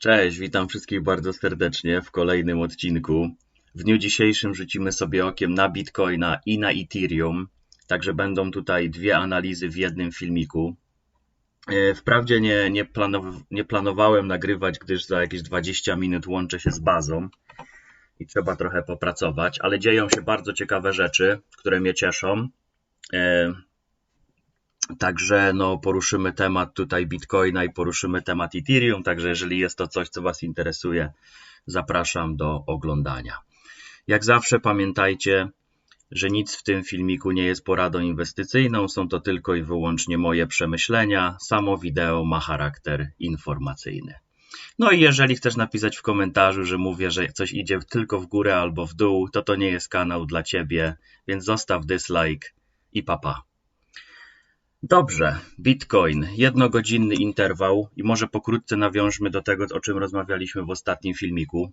Cześć, witam wszystkich bardzo serdecznie w kolejnym odcinku. W dniu dzisiejszym rzucimy sobie okiem na Bitcoina i na Ethereum, także będą tutaj dwie analizy w jednym filmiku. E, wprawdzie nie, nie, planow nie planowałem nagrywać, gdyż za jakieś 20 minut łączę się z bazą i trzeba trochę popracować, ale dzieją się bardzo ciekawe rzeczy, które mnie cieszą. Także no, poruszymy temat tutaj Bitcoina i poruszymy temat Ethereum. Także jeżeli jest to coś, co Was interesuje, zapraszam do oglądania. Jak zawsze pamiętajcie, że nic w tym filmiku nie jest poradą inwestycyjną, są to tylko i wyłącznie moje przemyślenia. Samo wideo ma charakter informacyjny. No i jeżeli chcesz napisać w komentarzu, że mówię, że coś idzie tylko w górę albo w dół, to to nie jest kanał dla Ciebie, więc zostaw dislike i papa. Dobrze, Bitcoin, jednogodzinny interwał i może pokrótce nawiążmy do tego, o czym rozmawialiśmy w ostatnim filmiku.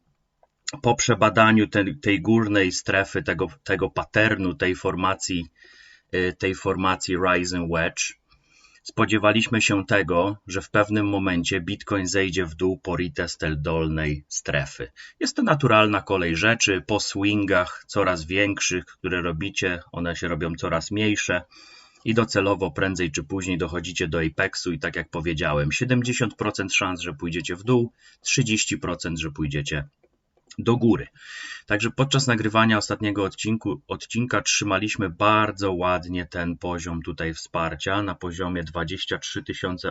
Po przebadaniu tej, tej górnej strefy, tego, tego patternu, tej formacji, y, tej formacji Rising Wedge, spodziewaliśmy się tego, że w pewnym momencie Bitcoin zejdzie w dół po retest dolnej strefy. Jest to naturalna kolej rzeczy, po swingach coraz większych, które robicie, one się robią coraz mniejsze i docelowo prędzej czy później dochodzicie do apexu i tak jak powiedziałem, 70% szans, że pójdziecie w dół, 30%, że pójdziecie do góry. Także podczas nagrywania ostatniego odcinku, odcinka trzymaliśmy bardzo ładnie ten poziom tutaj wsparcia na poziomie 23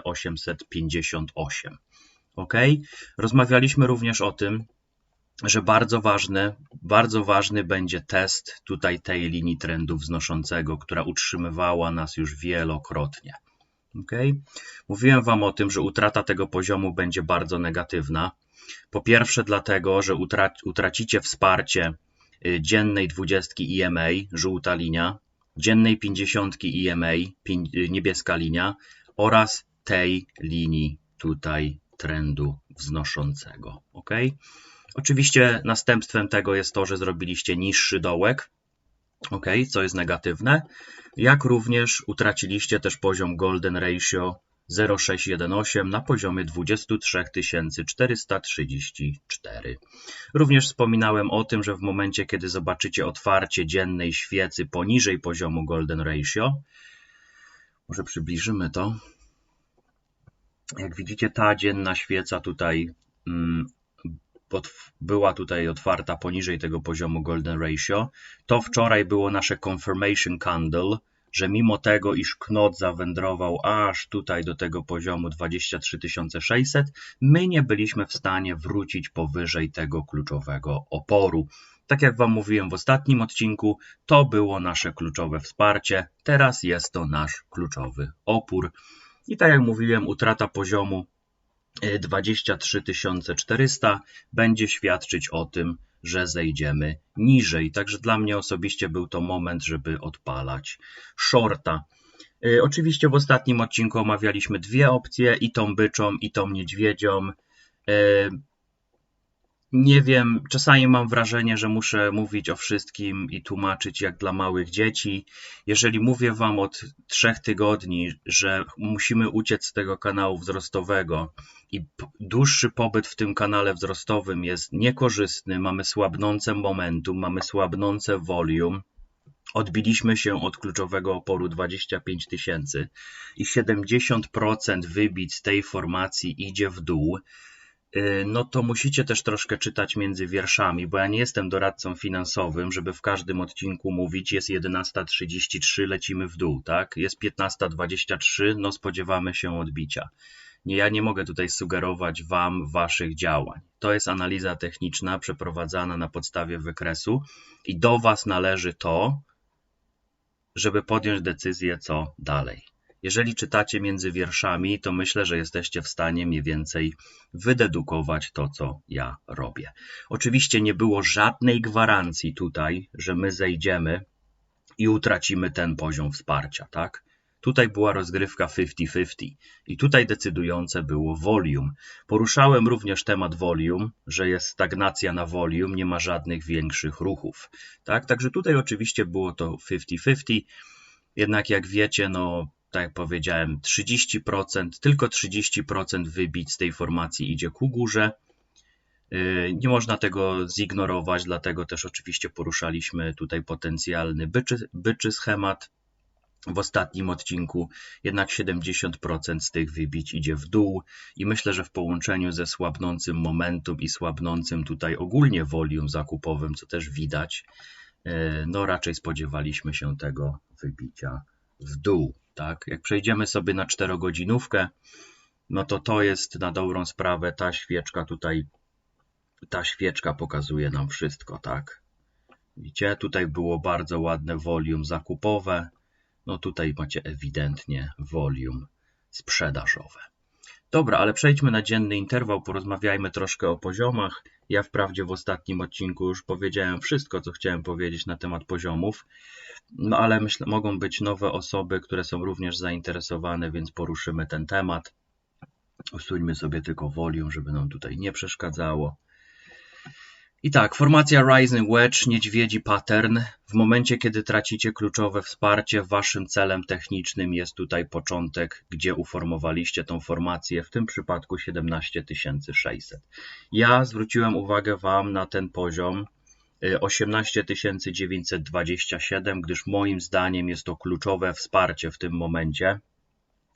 858. Ok? Rozmawialiśmy również o tym, że bardzo ważny, bardzo ważny będzie test tutaj tej linii trendu wznoszącego, która utrzymywała nas już wielokrotnie. Okay? Mówiłem Wam o tym, że utrata tego poziomu będzie bardzo negatywna. Po pierwsze, dlatego, że utracicie wsparcie y, dziennej 20 EMA, żółta linia, dziennej 50 EMA, y, niebieska linia oraz tej linii tutaj trendu wznoszącego. ok? Oczywiście następstwem tego jest to, że zrobiliście niższy dołek, ok, co jest negatywne, jak również utraciliście też poziom golden ratio 0,618 na poziomie 23 434. Również wspominałem o tym, że w momencie, kiedy zobaczycie otwarcie dziennej świecy poniżej poziomu golden ratio, może przybliżymy to. Jak widzicie, ta dzienna świeca tutaj mm, była tutaj otwarta poniżej tego poziomu Golden Ratio. To wczoraj było nasze confirmation candle, że mimo tego, iż knot zawędrował aż tutaj do tego poziomu 23 600, my nie byliśmy w stanie wrócić powyżej tego kluczowego oporu. Tak jak Wam mówiłem w ostatnim odcinku, to było nasze kluczowe wsparcie, teraz jest to nasz kluczowy opór. I tak jak mówiłem, utrata poziomu 23 400 będzie świadczyć o tym, że zejdziemy niżej. Także dla mnie osobiście był to moment, żeby odpalać shorta. Y, oczywiście w ostatnim odcinku omawialiśmy dwie opcje, i tą byczą, i tą niedźwiedzią. Nie wiem, czasami mam wrażenie, że muszę mówić o wszystkim i tłumaczyć jak dla małych dzieci. Jeżeli mówię Wam od trzech tygodni, że musimy uciec z tego kanału wzrostowego i dłuższy pobyt w tym kanale wzrostowym jest niekorzystny, mamy słabnące momentum, mamy słabnące volume, odbiliśmy się od kluczowego oporu 25 tysięcy i 70% wybić z tej formacji idzie w dół, no to musicie też troszkę czytać między wierszami, bo ja nie jestem doradcą finansowym, żeby w każdym odcinku mówić jest 11.33, lecimy w dół, tak? Jest 15.23, no spodziewamy się odbicia. Nie, ja nie mogę tutaj sugerować Wam Waszych działań. To jest analiza techniczna przeprowadzana na podstawie wykresu i do Was należy to, żeby podjąć decyzję, co dalej. Jeżeli czytacie między wierszami, to myślę, że jesteście w stanie mniej więcej wydedukować to, co ja robię. Oczywiście nie było żadnej gwarancji tutaj, że my zejdziemy i utracimy ten poziom wsparcia, tak? Tutaj była rozgrywka 50-50 i tutaj decydujące było volume. Poruszałem również temat volume, że jest stagnacja na volume, nie ma żadnych większych ruchów. Tak? Także tutaj oczywiście było to 50-50, jednak jak wiecie, no tak jak powiedziałem, 30%, tylko 30% wybić z tej formacji idzie ku górze, Y, nie można tego zignorować, dlatego też oczywiście poruszaliśmy tutaj potencjalny byczy, byczy schemat w ostatnim odcinku, jednak 70% z tych wybić idzie w dół i myślę, że w połączeniu ze słabnącym momentum i słabnącym tutaj ogólnie volume zakupowym, co też widać, y, no raczej spodziewaliśmy się tego wybicia w dół. Tak? Jak przejdziemy sobie na czterogodzinówkę, no to to jest na dobrą sprawę ta świeczka tutaj ta świeczka pokazuje nam wszystko, tak? Widzicie, tutaj było bardzo ładne volume zakupowe, no tutaj macie ewidentnie volume sprzedażowe. Dobra, ale przejdźmy na dzienny interwał, porozmawiajmy troszkę o poziomach. Ja wprawdzie w ostatnim odcinku już powiedziałem wszystko, co chciałem powiedzieć na temat poziomów, no ale myślę, mogą być nowe osoby, które są również zainteresowane, więc poruszymy ten temat. Usuńmy sobie tylko volume, żeby nam tutaj nie przeszkadzało. I tak, formacja Rising Wedge, niedźwiedzi pattern. W momencie, kiedy tracicie kluczowe wsparcie, waszym celem technicznym jest tutaj początek, gdzie uformowaliście tą formację, w tym przypadku 17600. Ja zwróciłem uwagę wam na ten poziom 18927, y, gdyż moim zdaniem jest to kluczowe wsparcie w tym momencie.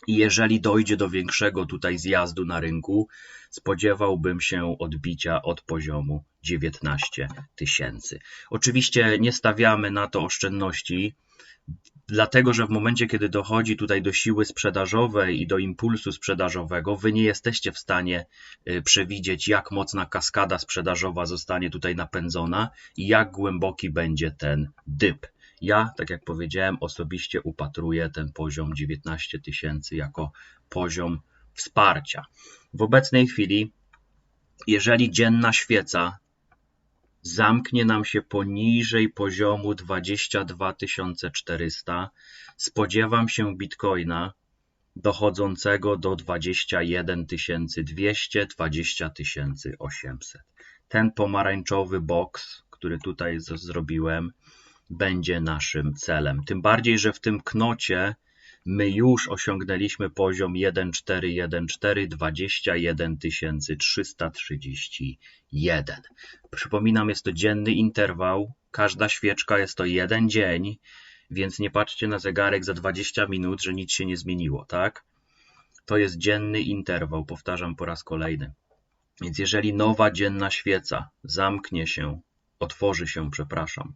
I jeżeli dojdzie do większego tutaj zjazdu na rynku, spodziewałbym się odbicia od poziomu 19 tysięcy. Oczywiście nie stawiamy na to oszczędności, dlatego że w momencie, kiedy dochodzi tutaj do siły sprzedażowej i do impulsu sprzedażowego, wy nie jesteście w stanie y, przewidzieć, jak mocna kaskada sprzedażowa zostanie tutaj napędzona i jak głęboki będzie ten dyb. Ja, tak jak powiedziałem, osobiście upatruję ten poziom 19 tysięcy jako poziom wsparcia. W obecnej chwili, jeżeli dzienna świeca zamknie nam się poniżej poziomu 22 400, spodziewam się bitcoina dochodzącego do 21 200, 20 800. Ten pomarańczowy boks, który tutaj zrobiłem, będzie naszym celem. Tym bardziej, że w tym knocie my już osiągnęliśmy poziom 1.4.1.4 21 331. Przypominam, jest to dzienny interwał, każda świeczka jest to jeden dzień, więc nie patrzcie na zegarek za 20 minut, że nic się nie zmieniło, tak? To jest dzienny interwał, powtarzam po raz kolejny. Więc jeżeli nowa dzienna świeca zamknie się, otworzy się, przepraszam,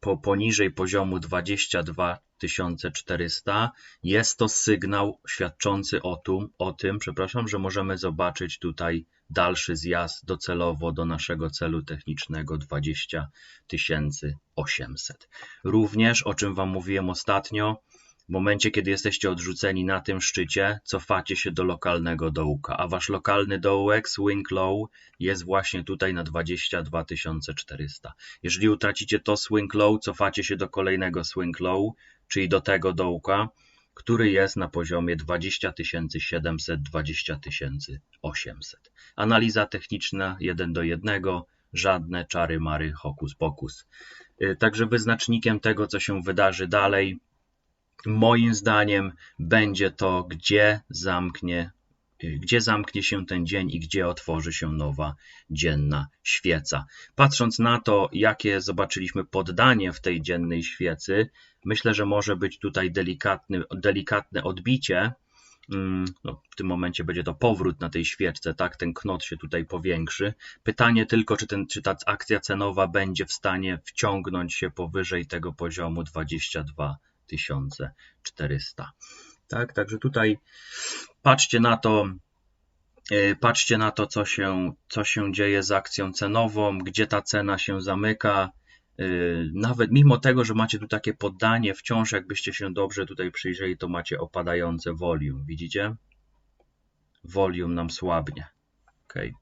po poniżej poziomu 22 400 jest to sygnał świadczący o, tu, o tym, przepraszam, że możemy zobaczyć tutaj dalszy zjazd docelowo do naszego celu technicznego 20 800. Również, o czym Wam mówiłem ostatnio, w momencie, kiedy jesteście odrzuceni na tym szczycie, cofacie się do lokalnego dołka, a wasz lokalny dołek, swing low, jest właśnie tutaj na 22 400. Jeżeli utracicie to swing low, cofacie się do kolejnego swing low, czyli do tego dołka, który jest na poziomie 20 700, 20 800. Analiza techniczna 1 do 1, żadne czary mary, hokus pokus. Y, także wyznacznikiem tego, co się wydarzy dalej, moim zdaniem będzie to, gdzie zamknie, gdzie zamknie się ten dzień i gdzie otworzy się nowa dzienna świeca. Patrząc na to, jakie zobaczyliśmy poddanie w tej dziennej świecy, myślę, że może być tutaj delikatny, delikatne odbicie. Mm, no, w tym momencie będzie to powrót na tej świeczce, tak? Ten knot się tutaj powiększy. Pytanie tylko, czy, ten, czy ta akcja cenowa będzie w stanie wciągnąć się powyżej tego poziomu 22 1400. Tak, także tutaj patrzcie na to, e, patrzcie na to, co się, co się dzieje z akcją cenową, gdzie ta cena się zamyka. E, nawet mimo tego, że macie tu takie poddanie, wciąż jakbyście się dobrze tutaj przyjrzeli, to macie opadające volume. Widzicie? Volume nam słabnie. Okay.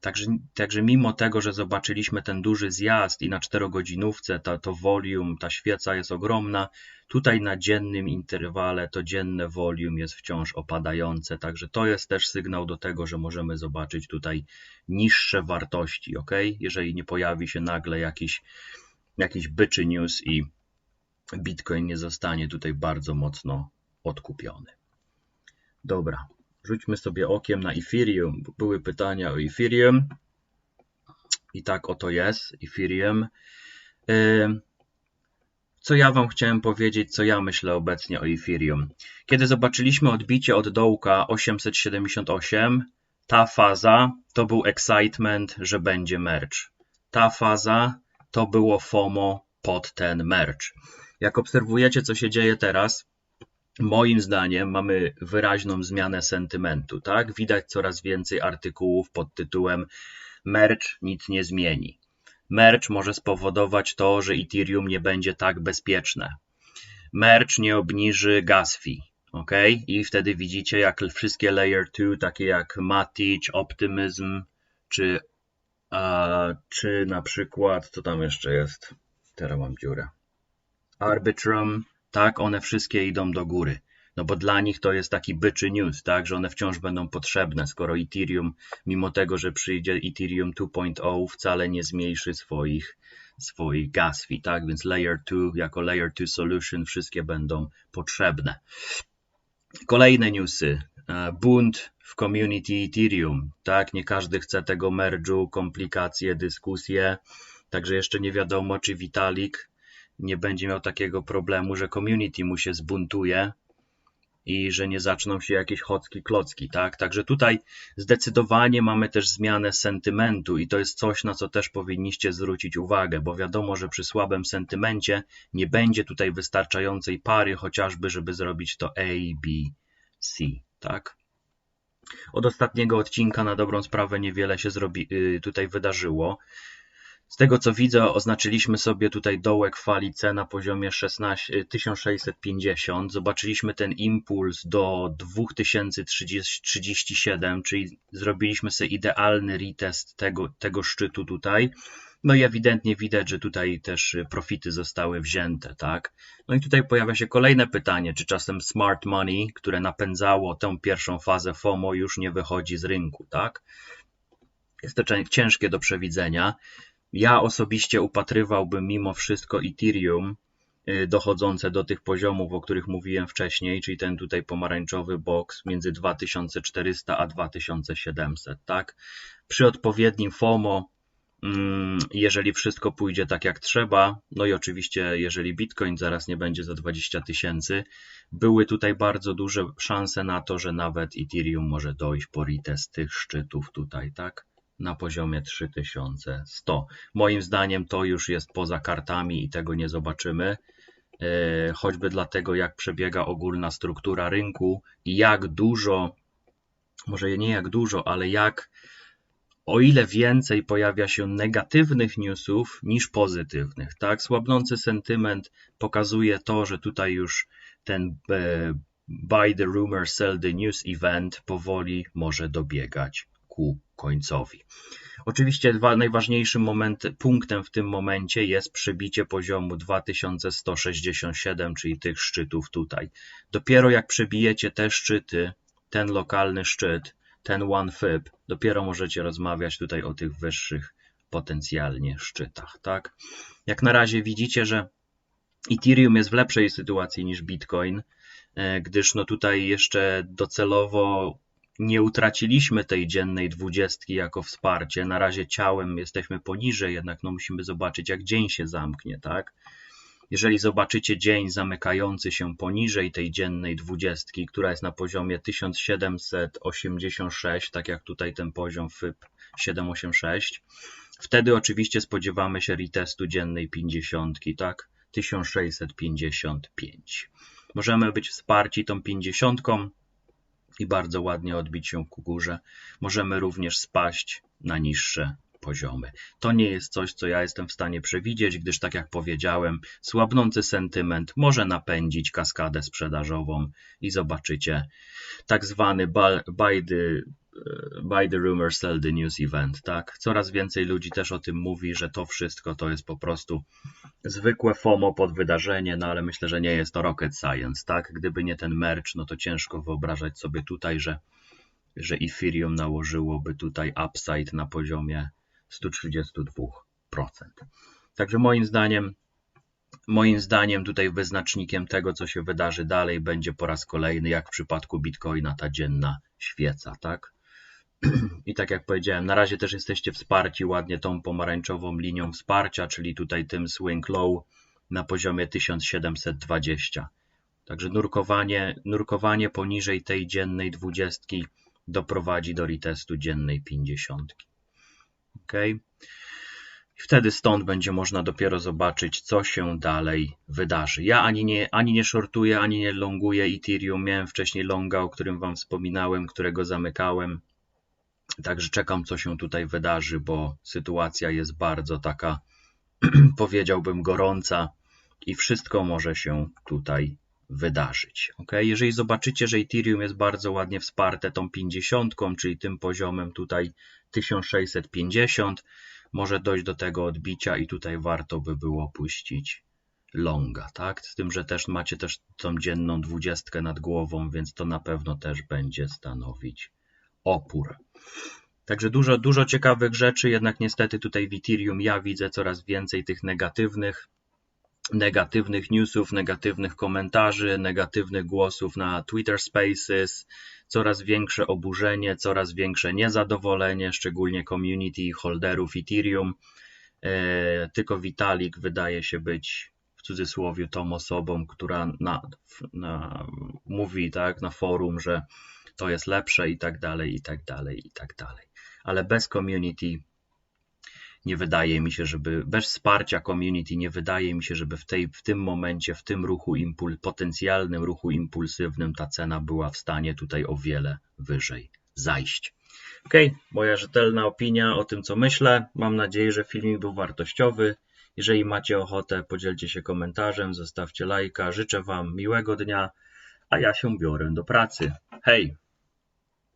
Także, także mimo tego, że zobaczyliśmy ten duży zjazd i na czterogodzinówce to, to volume, ta świeca jest ogromna, tutaj na dziennym interwale to dzienne volume jest wciąż opadające, także to jest też sygnał do tego, że możemy zobaczyć tutaj niższe wartości, ok? Jeżeli nie pojawi się nagle jakiś, jakiś byczy news i Bitcoin nie zostanie tutaj bardzo mocno odkupiony. Dobra, Rzućmy sobie okiem na Ethereum, były pytania o Ethereum. I tak oto jest Ethereum. Co ja Wam chciałem powiedzieć, co ja myślę obecnie o Ethereum. Kiedy zobaczyliśmy odbicie od dołka 878, ta faza to był excitement, że będzie merch. Ta faza to było FOMO pod ten merch. Jak obserwujecie, co się dzieje teraz, moim zdaniem mamy wyraźną zmianę sentymentu. Tak? Widać coraz więcej artykułów pod tytułem Merch nic nie zmieni. Merch może spowodować to, że Ethereum nie będzie tak bezpieczne. Merch nie obniży gas fee. ok? I wtedy widzicie, jak wszystkie layer 2, takie jak Matic, Optimism, czy, a, czy na przykład, co tam jeszcze jest? Teraz mam dziurę. Arbitrum, tak, one wszystkie idą do góry. No bo dla nich to jest taki byczy news, tak, że one wciąż będą potrzebne, skoro Ethereum, mimo tego, że przyjdzie Ethereum 2.0, wcale nie zmniejszy swoich, swoich gas fee, tak, więc Layer 2 jako Layer 2 solution wszystkie będą potrzebne. Kolejne newsy. E, bunt w community Ethereum, tak, nie każdy chce tego merge'u, komplikacje, dyskusje, także jeszcze nie wiadomo, czy Vitalik nie będzie miał takiego problemu, że community mu się zbuntuje i że nie zaczną się jakieś chocki klocki, tak? Także tutaj zdecydowanie mamy też zmianę sentymentu i to jest coś, na co też powinniście zwrócić uwagę, bo wiadomo, że przy słabym sentymencie nie będzie tutaj wystarczającej pary, chociażby, żeby zrobić to A, B, C, tak? Od ostatniego odcinka na dobrą sprawę niewiele się y, tutaj wydarzyło. Z tego co widzę, oznaczyliśmy sobie tutaj dołek fali C na poziomie 16, 1650. Zobaczyliśmy ten impuls do 2037, czyli zrobiliśmy sobie idealny retest tego, tego szczytu tutaj. No i ewidentnie widać, że tutaj też profity zostały wzięte, tak? No i tutaj pojawia się kolejne pytanie, czy czasem smart money, które napędzało tę pierwszą fazę FOMO już nie wychodzi z rynku, tak? Jest to ciężkie do przewidzenia. Ja osobiście upatrywałbym mimo wszystko Ethereum y, dochodzące do tych poziomów, o których mówiłem wcześniej, czyli ten tutaj pomarańczowy box między 2400 a 2700, tak? Przy odpowiednim FOMO, mm, jeżeli wszystko pójdzie tak jak trzeba, no i oczywiście jeżeli Bitcoin zaraz nie będzie za 20 tysięcy, były tutaj bardzo duże szanse na to, że nawet Ethereum może dojść po retest tych szczytów tutaj, tak? Na poziomie 3100. Moim zdaniem to już jest poza kartami i tego nie zobaczymy, e, choćby dlatego, jak przebiega ogólna struktura rynku i jak dużo, może nie jak dużo, ale jak o ile więcej pojawia się negatywnych newsów niż pozytywnych. Tak, słabnący sentyment pokazuje to, że tutaj już ten e, buy the rumor, sell the news event powoli może dobiegać ku końcowi. Oczywiście najważniejszym moment, punktem w tym momencie jest przebicie poziomu 2167, czyli tych szczytów tutaj. Dopiero jak przebijecie te szczyty, ten lokalny szczyt, ten one fib, dopiero możecie rozmawiać tutaj o tych wyższych potencjalnie szczytach, tak? Jak na razie widzicie, że Ethereum jest w lepszej sytuacji niż Bitcoin, e, gdyż no tutaj jeszcze docelowo nie utraciliśmy tej dziennej dwudziestki jako wsparcie. Na razie ciałem jesteśmy poniżej, jednak no musimy zobaczyć, jak dzień się zamknie, tak? Jeżeli zobaczycie dzień zamykający się poniżej tej dziennej dwudziestki, która jest na poziomie 1786, tak jak tutaj ten poziom FIP 786, wtedy oczywiście spodziewamy się retestu dziennej 50, tak? 1655. Możemy być wsparci tą 50, i bardzo ładnie odbić się ku górze. Możemy również spaść na niższe poziomy. To nie jest coś, co ja jestem w stanie przewidzieć, gdyż tak jak powiedziałem, słabnący sentyment może napędzić kaskadę sprzedażową i zobaczycie tak zwany buy the buy the rumor, sell the news event, tak? Coraz więcej ludzi też o tym mówi, że to wszystko to jest po prostu zwykłe FOMO pod wydarzenie, no ale myślę, że nie jest to rocket science, tak? Gdyby nie ten merch, no to ciężko wyobrażać sobie tutaj, że, że Ethereum nałożyłoby tutaj upside na poziomie 132%. Także moim zdaniem Moim zdaniem tutaj wyznacznikiem tego, co się wydarzy dalej, będzie po raz kolejny, jak w przypadku Bitcoina, ta dzienna świeca, tak? I tak jak powiedziałem, na razie też jesteście wsparci ładnie tą pomarańczową linią wsparcia, czyli tutaj tym swing low na poziomie 1720. Także nurkowanie, nurkowanie poniżej tej dziennej dwudziestki doprowadzi do retestu dziennej 50. Ok. I wtedy stąd będzie można dopiero zobaczyć, co się dalej wydarzy. Ja ani nie, ani nie shortuję, ani nie longuję Ethereum. Miałem wcześniej longa, o którym Wam wspominałem, którego zamykałem. Także czekam, co się tutaj wydarzy, bo sytuacja jest bardzo taka, powiedziałbym, gorąca i wszystko może się tutaj wydarzyć. Ok, jeżeli zobaczycie, że Ethereum jest bardzo ładnie wsparte tą 50, czyli tym poziomem tutaj 1650, może dojść do tego odbicia i tutaj warto by było puścić longa, tak? Z tym, że też macie też tą dzienną dwudziestkę nad głową, więc to na pewno też będzie stanowić opór. Także dużo, dużo ciekawych rzeczy, jednak niestety tutaj w Ethereum ja widzę coraz więcej tych negatywnych negatywnych newsów, negatywnych komentarzy, negatywnych głosów na Twitter Spaces, coraz większe oburzenie, coraz większe niezadowolenie, szczególnie community holderów Ethereum. E, tylko Vitalik wydaje się być w cudzysłowie tą osobą, która na, na, mówi tak na forum, że to jest lepsze i tak dalej, i tak dalej, i tak dalej. Ale bez community nie wydaje mi się, żeby bez wsparcia community, nie wydaje mi się, żeby w, tej, w tym momencie, w tym ruchu impul, potencjalnym ruchu impulsywnym ta cena była w stanie tutaj o wiele wyżej zajść. Ok, moja rzetelna opinia o tym, co myślę. Mam nadzieję, że filmik był wartościowy. Jeżeli macie ochotę, podzielcie się komentarzem, zostawcie lajka. Życzę Wam miłego dnia, a ja się biorę do pracy. Hej!